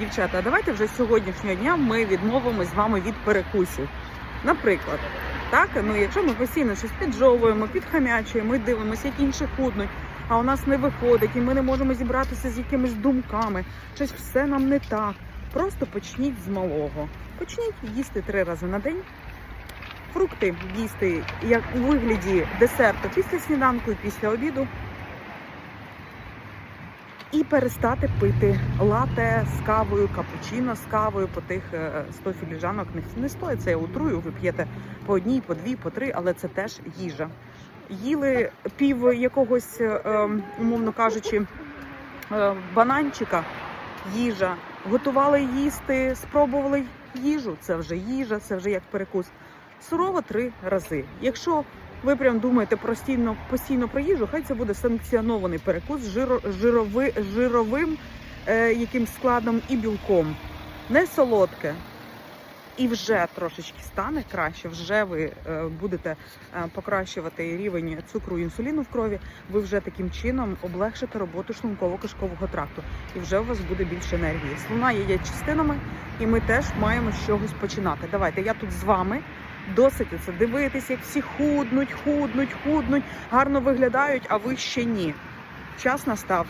Дівчата, давайте вже з сьогоднішнього дня ми відмовимось з вами від перекусів. Наприклад, так, ну якщо ми постійно щось піджовуємо, підхамячуємо, ми дивимося, як інші худнуть, а у нас не виходить, і ми не можемо зібратися з якимись думками, щось все нам не так. Просто почніть з малого. Почніть їсти три рази на день. Фрукти їсти як у вигляді десерту після сніданку і після обіду. І перестати пити лате з кавою, капучино з кавою по тих е, 100 філіжанок не, стоїть. Це я утрую, ви п'єте по одній, по дві, по три, але це теж їжа. Їли пів якогось, е, ем, умовно кажучи, е, бананчика, їжа. Готували їсти, спробували їжу. Це вже їжа, це вже як перекус. Сурово три рази. Якщо ви прям думаєте постійно, постійно про їжу, хай це буде санкціонований перекус з жиро, жирови, жировим е, якимсь складом і білком. Не солодке. І вже трошечки стане краще, вже ви е, будете е, покращувати рівень цукру і інсуліну в крові, ви вже таким чином облегшите роботу шлунково-кишкового тракту. І вже у вас буде більше енергії. Слуна є частинами, і ми теж маємо з чогось починати. Давайте я тут з вами. Досить це дивитися, як всі худнуть, худнуть, худнуть, гарно виглядають, а ви ще ні. Час настав